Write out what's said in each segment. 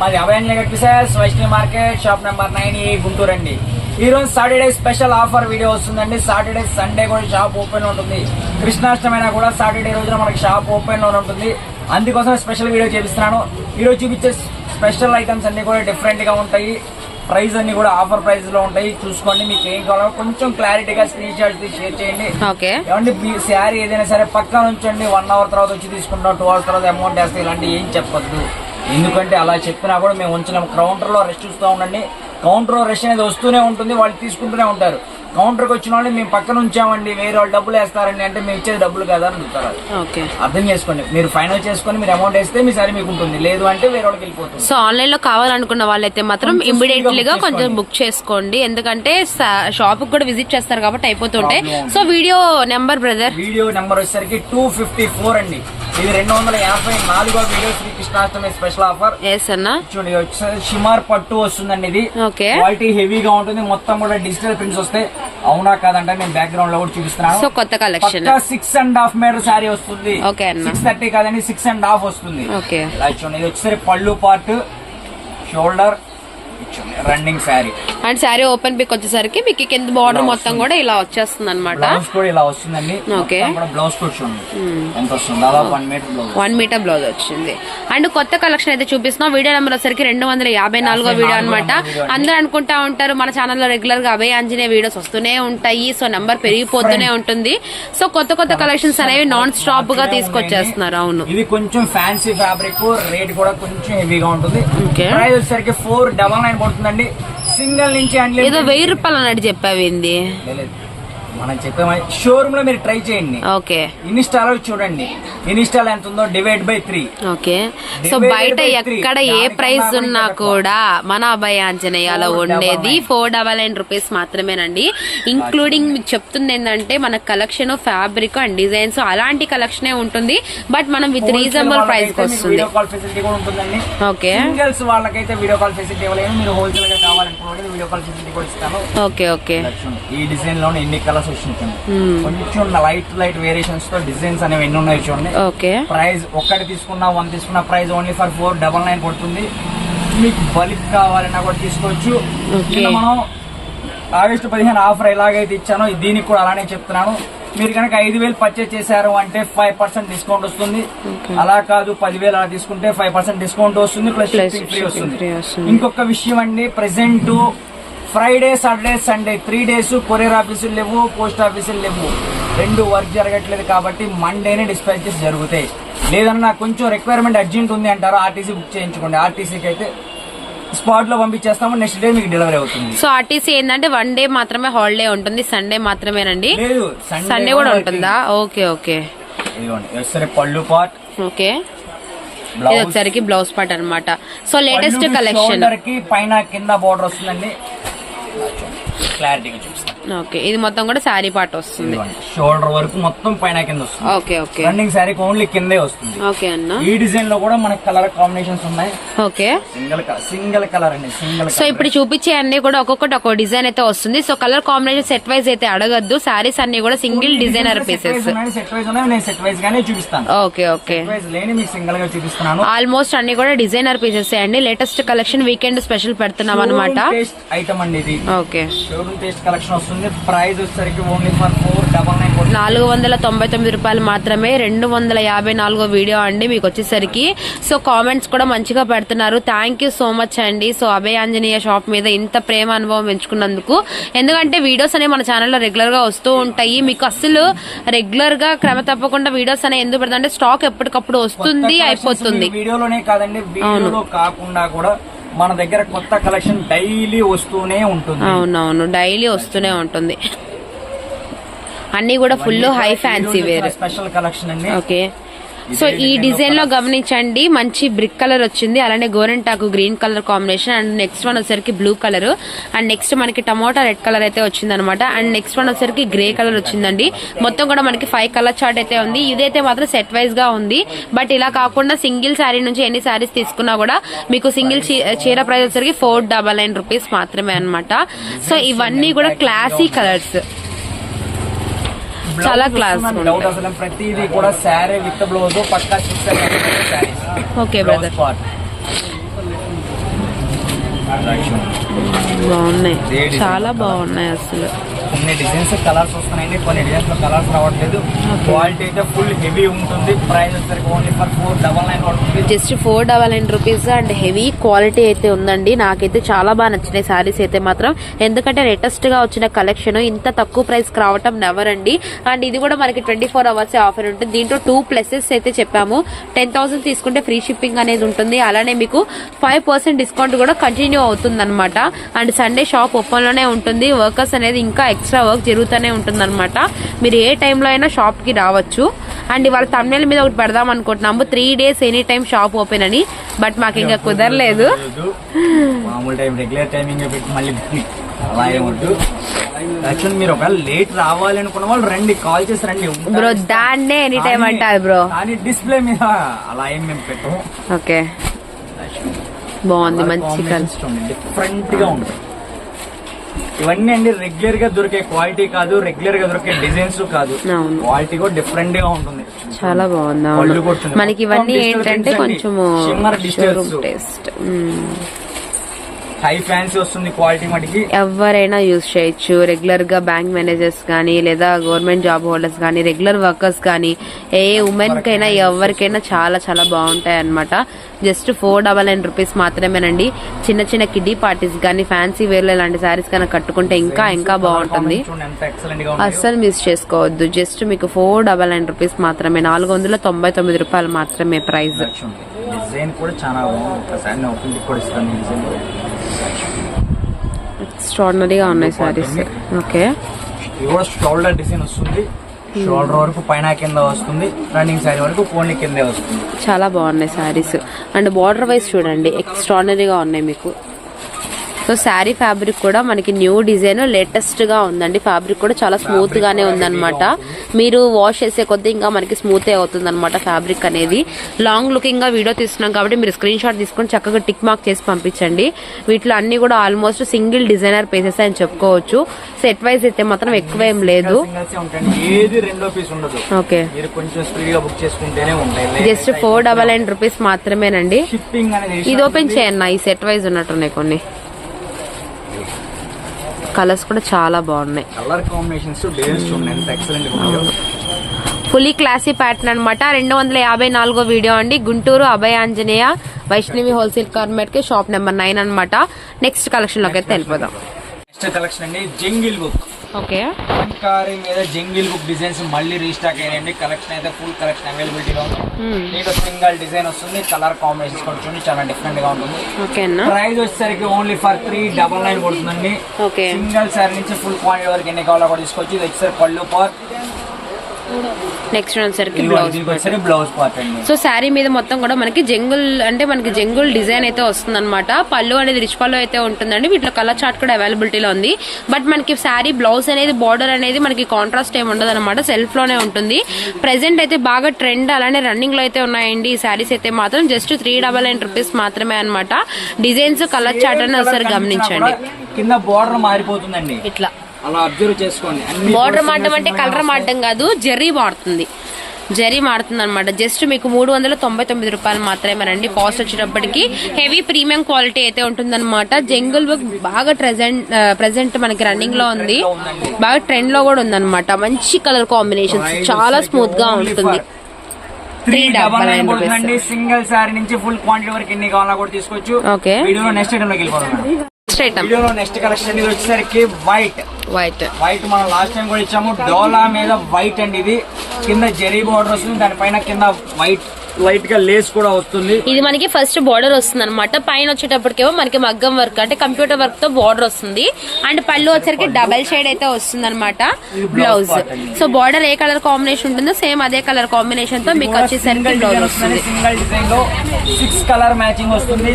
మాది Abhayanjanagar pizzas Vaishnavi market shop number nine ఈ గుంటూరు అండి ఈ రోజు సాటర్డే స్పెషల్ ఆఫర్ వీడియో వస్తుందండి. సాటర్డే సండే కూడా షాప్ ఓపెన్ ఉంటుంది. కృష్ణాష్టమైనా కూడా సాటర్డే రోజున మనకి షాప్ ఓపెన్లో ఉంటుంది. అందుకోసం స్పెషల్ వీడియో చేపిస్తున్నాను. ఈ రోజు చూపించే స్పెషల్ ఐటమ్స్ అన్ని కూడా డిఫరెంట్గా ఉంటాయి. ప్రైస్ అన్ని కూడా ఆఫర్ ప్రైస్లో ఉంటాయి. చూసుకోండి మీకు ఏం కావాలో కొంచెం క్లారిటీగా స్క్రీన్ షాట్ షేర్ చేయండి. ఏమంటే మీ శారీ ఏదైనా సరే పక్కన ఉంచండి వన్ అవర్ తర్వాత వచ్చి తీసుకుంటాం టూ అవర్స్ తర్వాత అమౌంట్ వేస్తే. ఇలాంటి ఏం చెప్పొద్దు. ఎందుకంటే అలా చెప్పినా కూడా మేము ఉంచినాం కౌంటర్లో రెస్ట్ చూస్తూ ఉండండి. కౌంటర్లో రెస్ట్ అనేది వస్తూనే ఉంటుంది. వాళ్ళు తీసుకుంటూనే ఉంటారు. కౌంటర్కి వచ్చిన వాళ్ళు మేము పక్కన ఉంచామండి. వేరే వాళ్ళు డబ్బులు వేస్తారండి అంటే మేము ఇచ్చేది డబ్బులు కదా అని అడుగుతారు వాళ్ళు. ఓకే. అర్థం చేసుకోండి. మీరు ఫైనల్ చేసుకొని మీరు అమౌంట్ వేస్తే మీ సరే మీకు ఉంటుంది. లేదు అంటే వేరే వాళ్ళకి వెళ్ళిపోతుంది. సో ఆన్లైన్లో కావాలనుకున్న వాళ్ళైతే మాత్రం కొంచెం ఇమ్మీడియట్లీ గా కొంచెం. బుక్ చేసుకోండి. ఎందుకంటే షాప్ కూడా విజిట్ చేస్తారు కాబట్టి అయిపోతుంటాయి Problem. So video number brother? Video number వచ్చేసరికి టూ ఫిఫ్టీ ఫోర్ అండి. ఇది రెండు వందల యాభై నాలుగో video Shri Krishnashtami special offer చూడండి షిమార్ పట్టు వస్తుందండి ఇది. ఓకే. క్వాలిటీ హెవీగా ఉంటుంది. మొత్తం కూడా డిజిటల్ ప్రింట్స్ వస్తాయి. అవునా కాదంటే నేను బ్యాక్గ్రౌండ్లో కూడా చూపిస్తున్నాను. సో కొత్త collection six and half metre sari వస్తుంది. ఓకే. సిక్స్ థర్టీ కాదండి సిక్స్ అండ్ హాఫ్ వస్తుంది. ఓకే. ఇది వచ్చేసరికి పళ్ళు part shoulder running sari and sari open pick వచ్చేసరికి మీకు కింద బార్డర్ మొత్తం కూడా ఇలా వచ్చేస్తుంది అనమాట బ్లౌజ్ కూడా ఇలా వస్తుందండి. ఓకే. బ్లౌజ్ ఎంత వస్తుంది? దాదాపు one metre blouse one metre blouse వచ్చింది. అండ్ కొత్త కలెక్షన్ అయితే చూపిస్తున్నాం. వీడియో నెంబర్ వచ్చేసరికి రెండు వందల యాభై నాలుగో వీడియో అనమాట అందరూ అనుకుంటా ఉంటారు మన ఛానల్లో రెగ్యులర్గా అభయ ఆంజనేయ వీడియోస్ వస్తూనే ఉంటాయి. సో నెంబర్ పెరిగిపోతూనే ఉంటుంది. సో కొత్త కొత్త కలెక్షన్స్ అనేవి నాన్ స్టాప్గా తీసుకొచ్చేస్తున్నారు. అవును. ఇది కొంచెం ఫ్యాన్సీ ఫ్యాబ్రిక్ రేట్ కూడా కొంచెం హెవీగా ఉంటుంది. ఓకే. ప్రైస్ వచ్చేసరికి ఫోర్ డబల్ నైన్ పడుతుందండి సింగిల్ నుంచి ఏదో వెయ్యి రూపాయలు అన్నట్టు చెప్పావు ఏంది లేదు. మనం చెప్పే షోరూమ్లో మీరు ట్రై చేయండి. ఓకే. ఇన్స్టాలో చూడండి. ఇన్స్టాల్ ఎంత ఉందో divide by three okay. So బయట. ఎక్కడ ఏ ప్రైస్ ఉన్నా కూడా మన అభయ ఆంజనేయాలో ఉండేది. ఫోర్ డబల్ నైన్ రూపీస్ మాత్రమేనండి. ఇంక్లూడింగ్ మీకు చెప్తుంది ఏంటంటే మన కలెక్షన్ ఫ్యాబ్రిక్ అండ్ డిజైన్స్ అలాంటి కలెక్షనే ఉంటుంది. బట్ మనం విత్ రీజనబుల్ ప్రైస్ వస్తుంది. ఓకే. సింగిల్స్ వాళ్ళకైతే వీడియో కాల్ ఫెసిలిటీ ఇవ్వలేదు మీరు హోల్సేల్గా కావాలనుకుంటే వీడియో కాల్ ఫెసిలిటీ కూడా ఇస్తాను ఓకే ఓకే. ఈ డిజైన్లోనే ఎన్ని కలర్స్ వచ్చినాయి కొంచెం లైట్ లైట్ వేరియేషన్స్తో డిజైన్స్ అనేవి ఎన్ని ఉన్నాయి చూడండి. ఓకే. ప్రైస్ ఒక్కటి తీసుకున్నా వన్ తీసుకున్న price only for four double nine పడుతుంది మీకు బల్క్ కావాలన్నా కూడా తీసుకోవచ్చు. మనం ఆగస్టు పదిహేను ఆఫర్ ఎలాగైతే ఇచ్చానో దీనికి కూడా అలానే చెప్తున్నాను. మీరు కనుక ఐదు వేలు పర్చేస్ చేశారు అంటే ఫైవ్ పర్సెంట్ డిస్కౌంట్ వస్తుంది. అలా కాదు పదివేలు అలా తీసుకుంటే ఫైవ్ పర్సెంట్ డిస్కౌంట్ వస్తుంది ప్లస్ ఫ్రీ వస్తుంది. ఇంకొక విషయం అండి present Friday Saturday Sunday three days courier ఆఫీసులు లేవు పోస్ట్ ఆఫీసులు లేవు. రెండు వర్క్ జరగట్లేదు కాబట్టి మండేనే డిస్పాచెస్ జరుగుతాయి. లేదన్నా కొంచెం రిక్వైర్మెంట్ అర్జెంట్ ఉంది అంటారు ఆర్టీసీ బుక్ చేయించుకోండి. ఆర్టీసీకి అయితే స్పాట్లో పంపించేస్తాము నెక్స్ట్ డే మీకు డెలివరీ అవుతుంది. సో ఆర్టీసీ ఏంటంటే వన్ డే మాత్రమే హాలిడే ఉంటుంది సండే మాత్రమేనండి. లేదు సండే కూడా ఉంటుందా? ఓకే ఓకే ఇదిగోండి సరే పళ్ళు పాట్ ఓకే ఇది బ్లౌజ్ పార్ట్ అన్నమాట. సో లేటెస్ట్ కలెక్షన్ పైన కింద బోర్డర్ వస్తుందండి. క్లారిటీగా చూస్తాం ఓకే ఇది మొత్తం కూడా శారీ పార్ట్ వస్తుంది. షోల్డర్ వరకు మొత్తం పైన కింద వస్తుంది. Okay okay. రన్నింగ్ శారీకి ఓన్లీ కిందే వస్తుంది. ఓకే అన్న. ఈ డిజైన్లో కూడా మనకి కలర్ కాంబినేషన్స్ ఉన్నాయి. ఓకే. సింగిల్ సింగిల్ కలర్ అండి సింగిల్ సో ఇప్పుడు చూపించే అన్ని కూడా ఒక్కొక్కటి ఒక్కో డిజైన్ అయితే వస్తుంది. So colour combination set wise అయితే అడగద్దు. శారీస్ అన్ని కూడా single designer pieces set wise ఉన్నాయి నేను సెట్ వైజ్ గానే చూపిస్తాను. Okay okay. లేని మీకు సింగిల్గా చూపిస్తున్నాను. ఆల్మోస్ట్ అన్ని కూడా డిజైనర్ పీసెస్ అండి. లేటెస్ట్ కలెక్షన్ వీకెండ్ స్పెషల్ పెడుతున్నాం అనమాట ఐటమ్ అండి ఇది. ఓకే. షోరూమ్ టేస్ట్ కలెక్షన్ వస్తుంది. ప్రైస్ వచ్చేసరికి only for four double nine నాలుగు వందల తొంభై తొమ్మిది రూపాయలు మాత్రమే రెండు వందల యాభై నాలుగో వీడియో అండి మీకు వచ్చేసరికి. సో కామెంట్స్ కూడా మంచిగా పెడుతున్నారు. థ్యాంక్ యూ సో మచ్ అండి. సో అభయ ఆంజనేయ షాప్ మీద ఇంత ప్రేమ అనుభవం ఎంచుకున్నందుకు. ఎందుకంటే వీడియోస్ అనేవి మన ఛానల్లో రెగ్యులర్గా వస్తూ ఉంటాయి. మీకు అసలు రెగ్యులర్గా క్రమ తప్పకుండా వీడియోస్ అనేవి ఎందుకు పెడతా స్టాక్ ఎప్పటికప్పుడు వస్తుంది అయిపోతుంది. వీడియోలోనే కాదండి వీడియోలో కాకుండా కూడా మన దగ్గర కొత్త కలెక్షన్ డైలీ వస్తూనే ఉంటుంది. అవునవును డైలీ వస్తూనే ఉంటుంది. అన్ని కూడా full high fancy wear. Special collection అండి. ఓకే. సో ఈ డిజైన్లో గమనించండి మంచి బ్రిక్ కలర్ వచ్చింది అలానే గోరెంటాకు green colour combination and next one వచ్చేసరికి బ్లూ కలర్ అండ్ నెక్స్ట్ మనకి టమోటా రెడ్ కలర్ అయితే వచ్చింది అనమాట అండ్ నెక్స్ట్ వన్ వచ్చేసరికి గ్రే కలర్ వచ్చిందండి. మొత్తం కూడా మనకి ఫైవ్ కలర్ చార్ట్ అయితే ఉంది. ఇదైతే మాత్రం సెట్ వైజ్గా ఉంది. బట్ ఇలా కాకుండా సింగిల్ శారీ నుంచి ఎన్ని శారీస్ తీసుకున్నా కూడా మీకు సింగిల్ చీర ప్రైస్ వచ్చేసరికి ఫోర్ డబల్ నైన్ రూపీస్ మాత్రమే అన్నమాట. సో ఇవన్నీ కూడా క్లాసీ కలర్స్ చాలా క్లాస్ డౌట్ అసలు ప్రతిదీ కూడా శారీ విత్ బ్లౌజ్ పక్కా సిక్స్ ఓకే బ్రదర్ బాగున్నాయి. చాలా? బాగున్నాయి అసలు. కొన్ని డిజైన్స్ కలర్స్ వస్తున్నాయండి కొన్ని డిజైన్స్లో కలర్స్ రావట్లేదు. క్వాలిటీ అయితే ఫుల్ హెవీ ఉంటుంది. ప్రైస్ వచ్చేసరికి only for four double nine just four double nine rupees and heavy quality అయితే ఉందండి. నాకైతే చాలా బాగా నచ్చినాయి సారీస్ అయితే మాత్రం. ఎందుకంటే లేటెస్ట్గా వచ్చిన కలెక్షన్ ఇంత తక్కువ ప్రైస్కి రావటం నెవర్ అండి. అండ్ ఇది కూడా మనకి ట్వంటీ ఫోర్ అవర్స్ ఆఫర్ ఉంటుంది. దీంట్లో టూ ప్లసెస్ అయితే చెప్పాము. టెన్ థౌసండ్ తీసుకుంటే ఫ్రీ షిప్పింగ్ అనేది ఉంటుంది. అలానే మీకు ఫైవ్ పర్సెంట్ డిస్కౌంట్ కూడా కంటిన్యూ అవుతుంది అనమాట అండ్ సండే షాప్ ఓపెన్లోనే ఉంటుంది. వర్కర్స్ అనేది ఇంకా ఎక్స్ట్రా వర్క్ జరుగుతూనే ఉంటుంది అనమాట మీరు ఏ టైంలో అయినా షాప్కి రావచ్చు. అండ్ ఇవాళ తమిళ మీద ఒకటి పెడదాం అనుకుంటున్నాము three days any time shop open అని. బట్ మాకు ఇంకా కుదరలేదు. యాక్చువల్ మీరు ఒకవేళ లేట్ రావాలి అనుకున్న వాళ్ళు రండి కాల్ చేసి రండి. బ్రో దాన్నే ఎనీ టైం అంటారు బ్రో డిస్ప్లే మీద అలా ఏం మేము పెట్టము. ఓకే బాగుంది మంచి డిఫరెంట్గా ఉంటుంది. ఇవన్నీ అండి రెగ్యులర్గా దొరికే క్వాలిటీ కాదు రెగ్యులర్గా దొరికే డిజైన్స్ కాదు. క్వాలిటీ కూడా డిఫరెంట్గా ఉంటుంది చాలా బాగుంది. మనకి ఇవన్నీ ఏంటంటే. షోరూమ్ టేస్ట్ హై ఫ్యాన్సీ వస్తుంది క్వాలిటీ మటుకి. ఎవరైనా యూజ్ చేయొచ్చు. రెగ్యులర్గా బ్యాంక్ మేనేజర్స్ కానీ లేదా గవర్నమెంట్ జాబ్ హోల్డర్స్ కానీ రెగ్యులర్ వర్కర్స్ కానీ ఏ ఉమెన్ కైనా ఎవరికైనా చాలా చాలా బాగుంటాయి అనమాట just four double nine rupees మాత్రమేనండి. చిన్న చిన్న కిడ్డీ పార్టీస్ కానీ ఫ్యాన్సీ వేర్ ఇలాంటి సారీస్ కానీ కట్టుకుంటే ఇంకా ఇంకా బాగుంటుంది. అస్సలు మిస్ చేసుకోవద్దు. జస్ట్ మీకు ఫోర్ డబల్ నైన్ రూపీస్ మాత్రమే నాలుగు వందల తొంభై తొమ్మిది రూపాయలు మాత్రమే ప్రైస్ డిజైన్ కూడా చాలా బాగుంది. ఒకసారి కూడా ఇస్తాను ఎక్స్ట్రాడినరీగా ఉన్నాయి సారీస్ ఓకే కూడా షోల్డర్ డిజైన్ వస్తుంది. షోల్డర్ వరకు పైన కింద వస్తుంది. రన్నింగ్ సైడ్ వరకు పోనీ కిందే వస్తుంది. చాలా బాగున్నాయి శారీస్ అండ్ బార్డర్ వైజ్ చూడండి ఎక్స్ట్రాడినరీగా ఉన్నాయి మీకు. సో శారీ ఫ్యాబ్రిక్ కూడా మనకి న్యూ డిజైన్ లేటెస్ట్గా ఉందండి. ఫ్యాబ్రిక్ కూడా చాలా స్మూత్ గానే ఉందన్నమాట. మీరు వాష్ చేసే కొద్దీ ఇంకా మనకి స్మూత్ అవుతుంది అనమాట ఫ్యాబ్రిక్ అనేది. లాంగ్ లుకింగ్గా వీడియో తీస్తున్నాం కాబట్టి మీరు స్క్రీన్ షాట్ తీసుకొని చక్కగా టిక్ మార్క్ చేసి పంపించండి. వీటిలో అన్ని కూడా ఆల్మోస్ట్ సింగిల్ డిజైనర్ పీసెస్ అని చెప్పుకోవచ్చు. సెట్ వైజ్ అయితే మాత్రం ఎక్కువ ఏం లేదు. Okay just four double nine rupees మాత్రమేనండి. ఇది ఓపెన్ చేయన్న ఈ సెట్ వైజ్ ఉన్నట్టున్నాయి కొన్ని. కలర్స్ కూడా చాలా బాగున్నాయి. Colour combinations fully classy pattern అనమాట రెండు వందల యాభై నాలుగో వీడియో అండి. గుంటూరు అభయ ఆంజనేయ వైష్ణవి హోల్సేల్ కార్మెట్కి షాప్ నెంబర్ నైన్ అనమాట నెక్స్ట్ కలెక్షన్లోకి అయితే వెళ్ళిపోదాం. నెక్స్ట్ కలెక్షన్ అండి జంగిల్ బుక్ ఓకే. వంకారీ మీద జంగిల్ బుక్ డిజైన్స్ మళ్ళీ రీస్టాక్ అయ్యాయండి కలెక్షన్ అయితే ఫుల్ కలెక్షన్ అవైలబిలిటీలో ఉంది. మీకు సింగల్ డిజైన్ వస్తుంది. కలర్ కాంబినేషన్స్ కూడా చూడండి. చాలా డిఫరెంట్గా ఉంటుంది. ప్రైస్ వచ్చేసరికి only for three double nine పడుతుందండి ఓకే. సింగల్ సారీ నుంచి ఫుల్ క్వాంటిటీ వరకు ఎన్ని కావాలో కూడా తీసుకోవచ్చు. ఇది వచ్చేసరికి పళ్ళు పార్ట్ నెక్స్ట్ వచ్చేసరికి blouse blouse part so sari మీద మొత్తం కూడా మనకి జంగుల్ అంటే మనకి జంగుల్ డిజైన్ అయితే వస్తుంది పళ్ళు అనేది రిచ్ పళ్ళు అయితే ఉంటుందండి. వీటిలో కలర్ చార్ట్ కూడా అవైలబిలిటీలో ఉంది. బట్ మనకి శారీ బ్లౌజ్ అనేది బార్డర్ అనేది మనకి కాంట్రాస్ట్ ఏమి ఉండదు అనమాట సెల్ఫ్లోనే ఉంటుంది. ప్రెసెంట్ అయితే బాగా ట్రెండ్ అలానే రన్నింగ్లో అయితే ఉన్నాయండి. ఈ శారీస్ అయితే మాత్రం just three double nine rupees మాత్రమే అనమాట డిజైన్స్ కలర్ చార్ట్ అని ఒకసారి గమనించండి. కింద బోర్డర్ మారిపోతుందండి. ఇట్లా. అలా అబ్జర్వ్ చేసుకోండి బార్డర్ మాడటం అంటే కలర్ మాడటం కాదు జరీ మారుతుంది. జరీ మారుతుంది అనమాట జస్ట్ మీకు మూడు వందల తొంభై తొమ్మిది రూపాయలు మాత్రమేనండి కాస్ట్ వచ్చేటప్పటికి హెవీ ప్రీమియం క్వాలిటీ అయితే ఉంటుందన్నమాట. జంగుల్ బుక్ బాగా ప్రెసెంట్ ప్రెసెంట్ మనకి రన్నింగ్లో ఉంది. బాగా ట్రెండ్లో కూడా ఉందన్నమాట. మంచి కలర్ కాంబినేషన్స్ చాలా స్మూత్గా ఉంటుంది. Three double nine single sari నుంచి ఫుల్ క్వాంటిటీ వరకు ఎన్ని కావాలో కూడా తీసుకోవచ్చు. నెక్స్ట్ ఐటమ్లోకి. నెక్స్ట్ ఐటమ్ వీడియోలో నెక్స్ట్ కలెక్షన్ ఇది వచ్చేసరికి వైట్ వైట్ వైట్ మనం లాస్ట్ టైం కూడా ఇచ్చాము. డోలా మీద వైట్ అండి ఇది. కింద జెరీ బార్డర్ వస్తుంది దానిపైన కింద వైట్ లైట్గా లేస్ కూడా వస్తుంది. ఇది మనకి ఫస్ట్ బార్డర్ వస్తుంది అనమాట పైన వచ్చేటప్పటికేమో మనకి మగ్గం వర్క్ అంటే కంప్యూటర్ వర్క్తో బార్డర్ వస్తుంది. అండ్ పళ్ళు వచ్చరికి డబల్ షేడ్ అయితే వస్తుంది అనమాట బ్లౌజ్. సో బార్డర్ ఏ కలర్ కాంబినేషన్ ఉంటుందో సేమ్ అదే కలర్ కాంబినేషన్తో మీకు వచ్చేసరికి బ్లౌజ్ వస్తుంది. సింగిల్ డిజైన్లో సిక్స్ కలర్ మ్యాచింగ్ వస్తుంది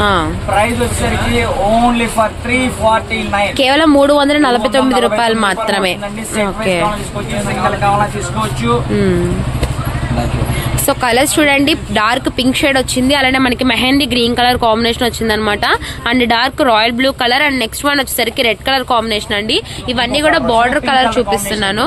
ఆ, ప్రైస్ వచ్చేసరికి only for three forty nine కేవలం మూడు వందల నలభై తొమ్మిది రూపాయలు మాత్రమే. ఓకే సింగల్ కావాలా తీసుకోవచ్చు సో కలర్స్ చూడండి డార్క్ పింక్ షేడ్ వచ్చింది. అలానే మనకి మెహందీ గ్రీన్ కలర్ కాంబినేషన్ వచ్చింది అనమాట and dark royal blue colour and next one వచ్చేసరికి రెడ్ కలర్ కాంబినేషన్ అండి. ఇవన్నీ కూడా బార్డర్ కలర్ చూపిస్తున్నాను.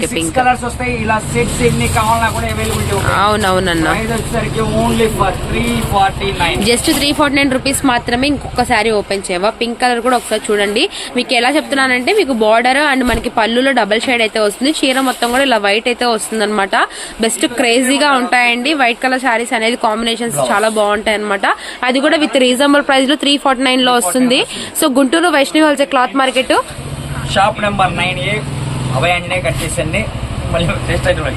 Six pink. కలర్స్ వస్తాయి ఇలా సెట్స్ ఎన్ని కావాలన్నా కూడా అవైలబిలిటీ అవునవునన్న. వచ్చేసరికి only for three forty nine just three forty nine rupees మాత్రమే ఇంకొక శారీ ఓపెన్ చేయవా? పింక్ కలర్ కూడా ఒకసారి చూడండి. మీకు ఎలా చెప్తున్నానంటే మీకు బార్డర్ అండ్ మనకి పళ్ళులో డబల్ షేడ్ అయితే వస్తుంది. చీర మొత్తం కూడా ఇలా వైట్ అయితే వస్తుంది అనమాట బెస్ట్ క్రేజీగా ఉంటాయండి. వైట్ కలర్ శారీస్ అనేది కాంబినేషన్స్ చాలా బాగుంటాయి అనమాట అది కూడా విత్ రీజనబుల్ ప్రైస్లో త్రీ ఫార్టీ నైన్లో వస్తుంది. So Guntur Vaishnavi wholesale cloth market. Shop number nine A అభయాన్నే cut చేసండి మళ్ళీ టెస్ట్ అయితే.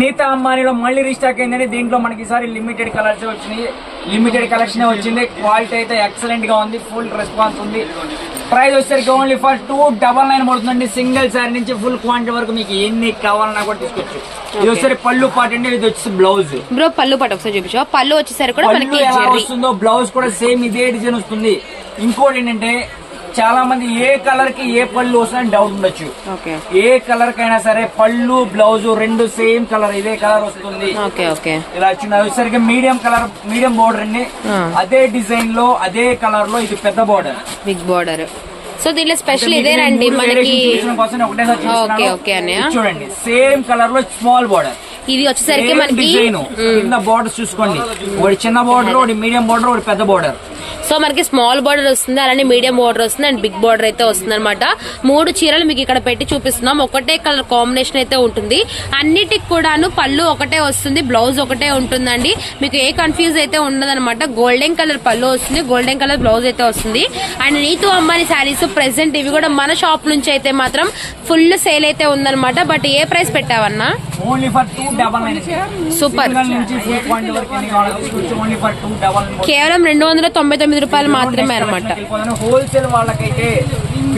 నీతా అంబానీలో మళ్ళీ రీస్టాక్ అయిందండి. దీంట్లో మనకి ఈసారి లిమిటెడ్ కలర్స్ వచ్చినాయి. లిమిటెడ్ కలెక్షన్ వచ్చింది. క్వాలిటీ అయితే ఎక్సలెంట్గా ఉంది. ఫుల్ రెస్పాన్స్ ఉంది. ప్రైస్ వచ్చేసరికి only for two double nine పడుతుందండి. సింగిల్ సారీ నుంచి ఫుల్ క్వాంటిటీ వరకు మీకు ఎన్ని కావాలన్నా కూడా తీసుకోవచ్చు. ఇది వచ్చేసరి పళ్ళు పాట అండి. ఇది వచ్చేసి బ్లౌజ్ బ్రో పళ్ళు పట్టు ఒకసారి చూపించు. పళ్ళు వచ్చేసరికి కూడా మనకి వస్తుందో బ్లౌజ్ కూడా సేమ్ ఇదే డిజైన్ వస్తుంది. ఇంకోటి ఏంటంటే చాలా మంది ఏ కలర్కి ఏ పళ్ళు వస్తుందని డౌట్ ఉండొచ్చు. ఏ కలర్ కైనా సరే పళ్ళు బ్లౌజ్ రెండు సేమ్ కలర్ ఇదే కలర్ వస్తుంది. Okay okay. ఇలా అది వచ్చేసరికి మీడియం కలర్ మీడియం బోర్డర్ అండి. అదే డిజైన్లో అదే కలర్లో ఇది పెద్ద బోర్డర్ బిగ్ బార్డర్ సో దీనిలో స్పెషల్ ఇదేనండి మనకి ఓకే, ఓకే అన్నయ్య. చూడండి సేమ్ కలర్లో స్మాల్ బోర్డర్ ఇది వచ్చేసరికి మనకి డిజైన్ కింద బోర్డర్ చూసుకోండి. ఒకటి చిన్న బోర్డర్ ఒకటి మీడియం బోర్డర్ ఒకటి పెద్ద బోర్డర్ సో మనకి స్మాల్ బార్డర్ వస్తుంది అలానే మీడియం బార్డర్ వస్తుంది అండ్ బిగ్ బార్డర్ అయితే వస్తుంది అనమాట మూడు చీరలు మీకు ఇక్కడ పెట్టి చూపిస్తున్నాం. ఒకటే కలర్ కాంబినేషన్ అయితే ఉంటుంది. అన్నిటికి కూడాను పళ్ళు ఒకటే వస్తుంది బ్లౌజ్ ఒకటే ఉంటుందండి. మీకు ఏ కన్ఫ్యూజ్ అయితే ఉండదన్నమాట. గోల్డెన్ కలర్ పళ్ళు వస్తుంది గోల్డెన్ కలర్ బ్లౌజ్ అయితే వస్తుంది. అండ్ నీతు అమ్మాని శారీస్ ప్రెసెంట్ ఇవి కూడా మన షాప్ నుంచి అయితే మాత్రం ఫుల్ సేల్ అయితే ఉందన్నమాట. బట్ ఏ ప్రైస్ పెట్టావన్నా? డబల్ కేవలం రెండు వందల తొంభై తొమ్మిది రూపాయలు మాత్రమే అనమాట హోల్సేల్ వాళ్ళకైతే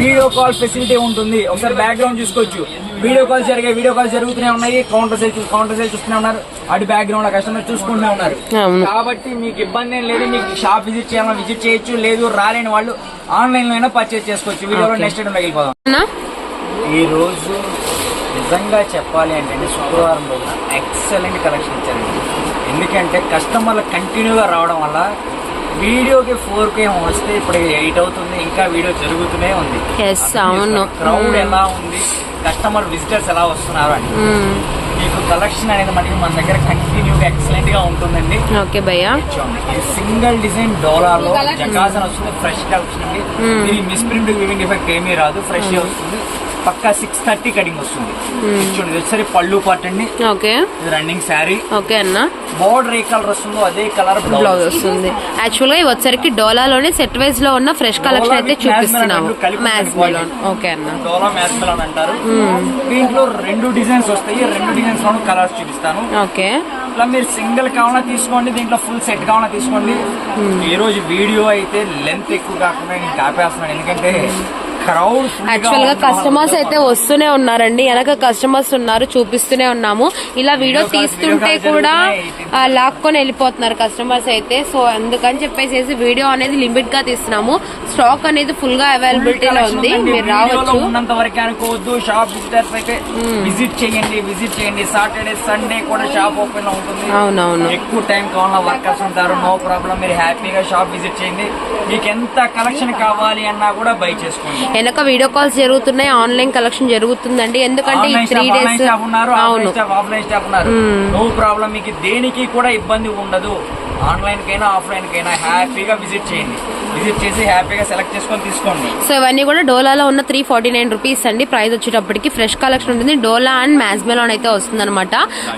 వీడియో కాల్ ఫెసిలిటీ ఉంటుంది. ఒకసారి బ్యాక్గ్రౌండ్ చూసుకోవచ్చు. వీడియో కాల్ జరిగే వీడియో కాల్ జరుగుతూనే ఉన్నాయి. కౌంటర్ సేల్ కౌంటర్ సేల్ చూస్తూనే ఉన్నారు. అటు బ్యాక్గ్రౌండ్ కస్టమర్ చూసుకుంటూనే ఉన్నారు. కాబట్టి మీకు ఇబ్బంది ఏం లేదు. మీకు షాప్ విజిట్ చేయాలన్నా విజిట్ చేయొచ్చు. లేదు రాలేని వాళ్ళు ఆన్లైన్లో అయినా పర్చేస్ చేసుకోవచ్చు వీడియోలో నెక్స్ట్ ఐటమ్ వెళ్ళిపోదాం? ఈ రోజు నిజంగా చెప్పాలి అంటే శుక్రవారం రోజున ఎక్సలెంట్ కలెక్షన్ ఇచ్చారండి ఎందుకంటే కస్టమర్లు కంటిన్యూగా రావడం వల్ల వీడియోకి ఫోర్ కే వస్తే ఇప్పుడు ఎయిట్ అవుతుంది ఇంకా వీడియో జరుగుతూనే ఉంది. Yes, అవును. క్రౌడ్ ఎలా ఉంది కస్టమర్ విజిటర్స్ ఎలా వస్తున్నారు అని. మ్మ్. మీకు కలెక్షన్ అనేది మనకి మన దగ్గర కంటిన్యూగా ఎక్సలెంట్గా ఉంటుందండి. ఓకే భయ్యా. సింగిల్ డిజైన్ డోలార్లో జకాసన్ వస్తుంది ఫ్రెష్ కలెక్షన్ అండి ఇది మిస్ ప్రింట్ వివింగ్ ఎఫెక్ట్ ఏమీ రాదు ఫ్రెష్ వస్తుంది. పక్కా సిక్స్ థర్టీ కటింగ్ వస్తుంది. చూడండి ఒకసారి పళ్ళు పార్ట్ అండి. ఓకే. రన్నింగ్ శారీ ఓకే అన్న. బోర్డర్ ఏ కలర్ వస్తుందో అదే కలర్ బ్లౌజ్ వస్తుంది. యాక్చువల్గా వచ్చరికి డోలాలోనే సెట్ వైజ్లో ఉన్న ఫ్రెష్ కలెక్షన్ అయితే చూపిస్తున్నాము. ఓకే అన్న. డోలా అంటారు. దీంట్లో రెండు డిజైన్స్ వస్తాయి. రెండు డిజైన్స్లో కలర్స్ చూపిస్తాను. ఓకే. ఇట్లా మీరు సింగిల్ కావాలన్నా తీసుకోండి దీంట్లో ఫుల్ సెట్ కావాలన్నా తీసుకోండి. ఈ రోజు వీడియో అయితే లెంత్ ఎక్కువ కాకుండా నేను కాపేస్తున్నాను ఎందుకంటే యాక్చువల్గా కస్టమర్స్ అయితే వస్తూనే ఉన్నారండి. వెనక కస్టమర్స్ ఉన్నారు చూపిస్తూనే ఉన్నాము. ఇలా వీడియో తీస్తుంటే కూడా లాక్కొని వెళ్ళిపోతున్నారు కస్టమర్స్ అయితే. సో అందుకని చెప్పేసి వీడియో అనేది లిమిట్గా తీస్తున్నాము. స్టాక్ అనేది ఫుల్గా అవైలబిలిటీలో ఉంది. మీరు రావచ్చు. ఉన్నంత వరకు అనుకోవద్దు. షాప్ విజిటర్స్ అయితే విజిట్ చేయండి విజిట్ చేయండి. సాటర్డే సండే కూడా షాప్ ఓపెన్ ఉంటుంది అవునవును. ఎక్కువ టైం కావాలన్నా వర్కర్స్ ఉంటారు. నో ప్రాబ్లం మీరు హ్యాపీగా షాప్ విజిట్ చేయండి. మీకు ఎంత కలెక్షన్ కావాలి అన్నా కూడా బై చేసుకోండి. వెనక వీడియో కాల్స్ జరుగుతున్నాయి ఆన్లైన్ కలెక్షన్ జరుగుతుందండి. ఎందుకంటే ఈ త్రీ డేస్ అవును. నో ప్రాబ్లం మీకు దేనికి కూడా ఇబ్బంది ఉండదు. ఆన్లైన్ కైనా ఆఫ్లైన్ కైనా హ్యాపీగా విజిట్ చేయండి. విజిట్ చేసి హ్యాపీగా సెలెక్ట్ చేసుకొని తీసుకోండి. సో ఇవన్నీ కూడా డోలాలో ఉన్న త్రీ ఫార్టీ నైన్ రూపీస్ అండి. ప్రైస్ వచ్చేటప్పటికి ఫ్రెష్ కలెక్షన్ ఉంటుంది. డోలా అండ్ మ్యాజ్మెలోన్ అయితే వస్తుంది అనమాట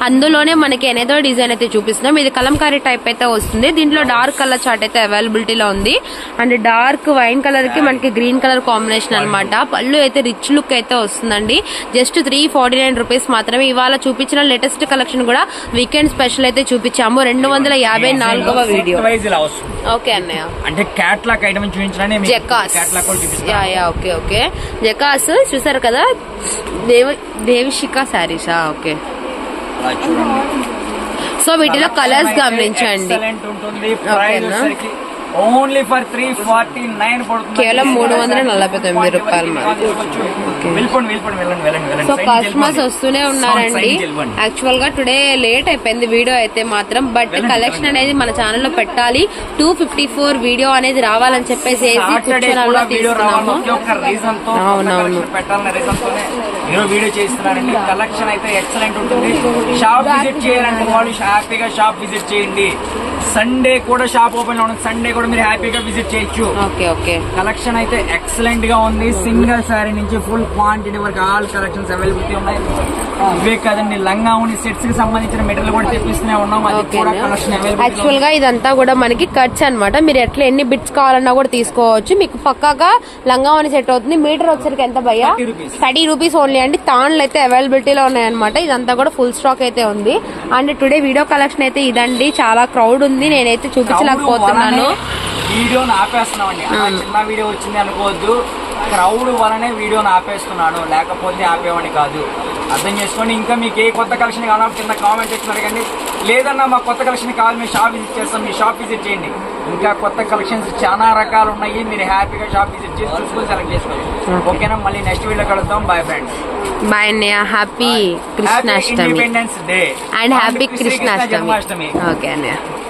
అందులోనే మనకి ఎనేదో డిజైన్ అయితే చూపిస్తున్నాం. ఇది కలంకారీ టైప్ అయితే వస్తుంది. దీంట్లో డార్క్ కలర్ చార్ట్ అయితే అవైలబిలిటీలో ఉంది. అండ్ డార్క్ వైన్ కలర్కి మనకి గ్రీన్ కలర్ కాంబినేషన్ అనమాట పళ్ళు అయితే రిచ్ లుక్ అయితే వస్తుందండి. Just three forty nine rupees మాత్రమే. ఇవాళ చూపించిన లేటెస్ట్ కలెక్షన్ కూడా వీకెండ్ స్పెషల్ అయితే చూపించాము. రెండు వందల యాభై నాలుగవ వీడియో ఓకే అన్నయ్య. అంటే క్యాట్లాక్ ఐటమ్ చూపించడానికి catalogue yeah yeah okay okay జకాస్ చూసారు కదా? దేవ దేవిషిక శారీసా ఓకే సో వీటిలో కలర్స్ గమనించండి. ఎక్సలెంట్ ఉంటుంది. ప్రైస్ ఓకేనా? Only for three forty nine పడుతుంది. కేవలం మూడు వందల నలభై తొమ్మిది రూపాయలు సో కస్టమర్స్. వస్తూనే ఉన్నారండి. యాక్చువల్గా టుడే లేట్ అయిపోయింది వీడియో అయితే మాత్రం బట్ కలెక్షన్ అనేది మన ఛానల్లో పెట్టాలి. టూ ఫిఫ్టీ ఫోర్ వీడియో అనేది రావాలని చెప్పేసి అవునవును. వీడియో కలెక్షన్ అయితే ఎక్సలెంట్ ఉంటుంది. షాప్ విజిట్ చేయాలంటే వాళ్ళు హ్యాపీగా షాప్ విజిట్ చేయండి. సండే కూడా షాప్ ఓపెన్లో ఉంది సండే కూడా మీరు హ్యాపీగా విజిట్ చేయొచ్చు. Okay okay. కలెక్షన్ అయితే ఎక్సలెంట్గా ఉంది. సింగిల్ సారీ నుంచి ఫుల్ క్వాంటిటీ వరకు ఆల్ కలెక్షన్స్ అవైలబిలిటీ ఉన్నాయి. ఇవే కదండి లంగా ఉని సెట్స్కి సంబంధించిన మెటీరియల్ కూడా తెప్పిస్తూనే ఉన్నాం. అది కూడా కలెక్షన్ యాక్చువల్గా ఇదంతా కూడా మనకి కట్స్ అన్నమాట. మీరు ఎట్లా ఎన్ని బిట్స్ కావాలన్నా కూడా తీసుకోవచ్చు. మీకు పక్కాగా లంగావని సెట్ అవుతుంది. మీటర్ వచ్చరికి ఎంత భయ్యా? 30 rupees. థర్టీ రూపీస్ ఓన్లీ అండి. తాన్లు అయితే అవైలబిలిటీలో ఉన్నాయన్నమాట. ఇదంతా కూడా ఫుల్ స్టాక్ అయితే ఉంది. అండ్ టుడే వీడియో కలెక్షన్ అయితే ఇదండి. చాలా క్రౌడ్ ఉంది. నేనైతే చూపించలేకపోతున్నాను. వీడియోని ఆపేస్తున్నామండి చిన్న వీడియో వచ్చింది అనుకోవద్దు. క్రౌడ్ వలనే వీడియోని ఆపేస్తున్నాను లేకపోతే ఆపేవాడిని కాదు. అర్థం చేసుకోండి. ఇంకా మీకు ఏ కొత్త కలెక్షన్ కావాలో కింద కామెంట్ చేసి అడగండి. లేదన్నా మా కొత్త కలెక్షన్ కావాలి మేము షాప్ విజిట్ చేస్తాం. మీ షాప్ విజిట్ చేయండి. ఇంకా కొత్త కలెక్షన్స్ చాలా రకాలు ఉన్నాయి. మీరు హ్యాపీగా షాప్ విజిట్ చేసి చూసుకొని సెలెక్ట్ చేసుకోండి. ఓకేనా? మళ్ళీ నెక్స్ట్ వీడియో కలుద్దాం. బాయ్ ఫ్రెండ్స్ బాయ్ అన్నయ్య happy Krishnashtami Independence Day and happy Krishnashtami okay అన్నయ్య